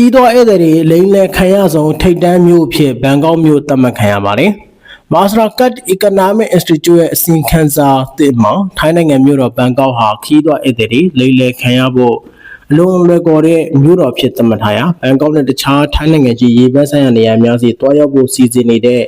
ီးသောဧည့်သည်တွေလိမ့်လဲခံရဆုံးထိတ်တန်းမြို့အဖြစ်ဘန်ကောက်မြို့သတ်မှတ်ခံရပါတယ်။ Mastercard Economic Institute ရဲ့အစီရင်ခံစာသစ်မှာထိုင်းနိုင်ငံမြို့တော်ဘန်ကောက်ဟာခီးသောဧည့်သည်တွေလိမ့်လဲခံရဖို့အလွန်လွယ်ကော်တဲ့မြို့တော်ဖြစ်သတ်မှတ်ထားရာဘန်ကောက်နဲ့တခြားထိုင်းနိုင်ငံကြီးရေပန်းဆိုင်ရာနေရာများစီတွားရောက်ဖို့စီစဉ်နေတဲ့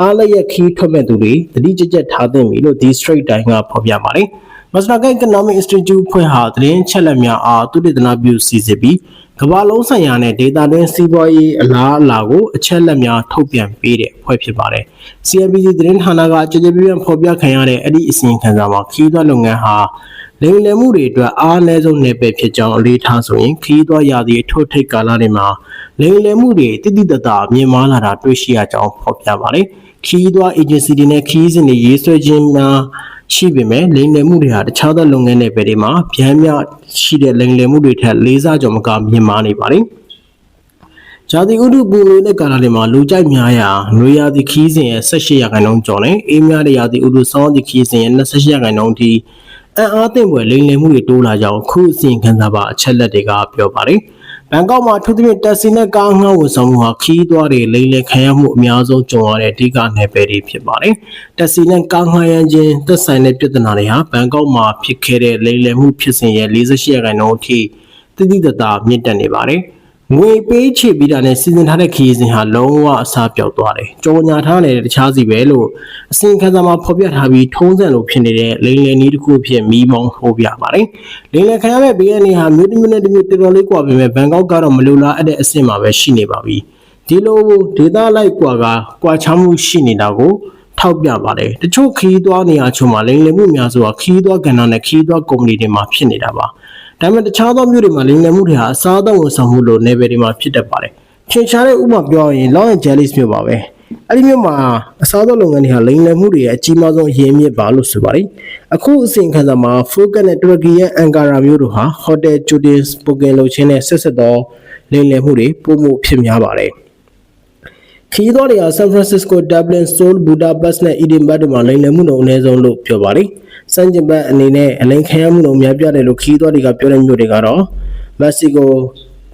အားလျက်ခီးထွက်မဲ့သူတွေတတိကျကျထားသင့်ပြီလို့ The Straight Time ကဖော်ပြပါတယ်။ Mastercard Economic Institute ဖွဲ့ဟာသတင်းချက်လက်များအားသုတေသနပြုစီစစ်ပြီးကမ္ဘာလုံးဆိုင်ရာနဲ့ဒေတာတွင်းစီးပွားရေးအလားအလာကိုအချက်လက်များထုတ်ပြန်ပေးတဲ့ဖွဲ့ဖြစ်ပါတယ်။ CNBC သတင်းဌာနကကြေကြေပြပြဖော်ပြခံရတဲ့အဲ့ဒီအစီရင်ခံစာမှာခီးသွွားလုပ်ငန်းဟာလိမ်လည်မှုတွေအတွက်အားနည်းဆုံးနယ်ပယ်ဖြစ်ကြောင်းအလေးထားဆိုရင်ခီးသွွားရာသီအထွတ်ထိပ်ကာလတွေမှာလိမ်လည်မှုတွေတိတိတတ်မြင်မာလာတာတွေ့ရှိရကြောင်းဖော်ပြပါတယ်။ခီးသွွား agency တွေနဲ့ခီးစဉ်တွေရေးဆွဲခြင်းများ ရှိပေမဲ့လိမ်လည်မှုတွေဟာတခြားသောလုပ်ငန်းတွေပဲတွေမှာဗျမ်းမြရှိတဲ့လိမ်လည်မှုတွေထက်လေးစားကြော်မကမြင်မာနေပါတယ်။ဂျာတိဥဒုပူနေတဲ့ကာလတွေမှာလူကြိုက်များရာနွေရာသီခီးစဉ်ရဲ့18ရာခိုင်နှုန်းကျော်နဲ့အေးများတဲ့ရာသီဥဒုစောင်းသီခီးစဉ်ရဲ့28ရာခိုင်နှုန်းအထိအံ့အားသင့်ဖွယ်လိမ်လည်မှုတွေတိုးလာကြောင်းခုအစီရင်ခံစာပါအချက်လက်တွေကပြောပါတယ်။ ဘန်ကောက်မှာထူးထူးဖြင့်တက်စီနဲ့ကားငှားဝန်ဆောင်မှုဟာခီးသွားတွေလိမ်လည်ခံရမှုအများဆုံးကြုံရတဲ့အဓိကနယ်ပယ်တွေဖြစ်ပါတယ်။တက်စီနဲ့ကားငှားရမ်းခြင်းသက်ဆိုင်တဲ့ပြဿနာတွေဟာဘန်ကောက်မှာဖြစ်ခဲ့တဲ့လိမ်လည်မှုဖြစ်စဉ်ရဲ့48ရာခိုင်နှုန်းအထိတိတိတတ်တာမြင့်တက်နေပါတယ်။ ငွေပေးချေပြီးတာနဲ့စီစဉ်ထားတဲ့ခရီးစဉ်ဟာလုံးဝအစားပြောက်သွားတယ်။ကြော်ညာထားတဲ့တခြားစီပဲလို့အစီရင်ခံစာမှာဖော်ပြထားပြီးထုံးစံလိုဖြစ်နေတဲ့လိမ်လည်နည်းတစ်ခုဖြစ်မီးမောင်းထိုးပြပါတယ်။လိမ်လည်ခံရတဲ့ BNA ဟာမြို့တစ်မြို့နဲ့တစ်မြို့တော်တော်လေးကွာပေမဲ့ဘန်ကောက်ကတော့မလိုလားအပ်တဲ့အဆင့်မှာပဲရှိနေပါပြီ။ဒီလိုဒေသလိုက်ကွာကကွာခြားမှုရှိနေတာကိုထောက်ပြပါတယ်တချို့ခီးသွွားနေရာချို့မှာလိမ်လည်မှုများစွာခီးသွွားကဏ္ဍနဲ့ခီးသွွားကုမ္ပဏီတွေမှာဖြစ်နေတာပါ ဒါပေမဲ့တခြားသောမြို့တွေမှာလိမ်လည်မှုတွေဟာအစားအသောက်ဝန်ဆောင်မှုလို level တွေမှာဖြစ်တတ်ပါတယ်ထင်ရှားတဲ့ဥပမာပြောရင် Long and Jellies မြို့ပါပဲအဲ့ဒီမြို့မှာအစားအသောက်လုပ်ငန်းတွေဟာလိမ်လည်မှုတွေရဲ့အကြီးမားဆုံးအရင်းမြစ်ပါလို့ဆိုပါတယ်အခုအစီအခံစာမှာ Focus နဲ့ Turkey ရဲ့ Ankara မြို့တို့ဟာ Hotel Chotin Spoken လုပ်ခြင်းနဲ့ဆက်ဆက်သောလိမ်လည်မှုတွေပုံမှုဖြစ်များပါတယ် ခီးသွားတွေဟာ San Francisco, Dublin, Seoul, Budapest နဲ့ Edinburgh တို့မှာလိမ်လည်မှုနှုန်းအနည်းဆုံးလို့ပြောပါတယ်။စံကျင်ဘတ်အနေနဲ့အလိမ်ခံရမှုနှုန်းများပြားတယ်လို့ခီးသွားတွေကပြောတဲ့မြို့တွေကတော့ Mexico,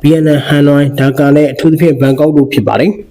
Vietnam, Hanoi, Dhaka နဲ့အထူးသဖြင့်ဘန်ကောက်တို့ဖြစ်ပါတယ်။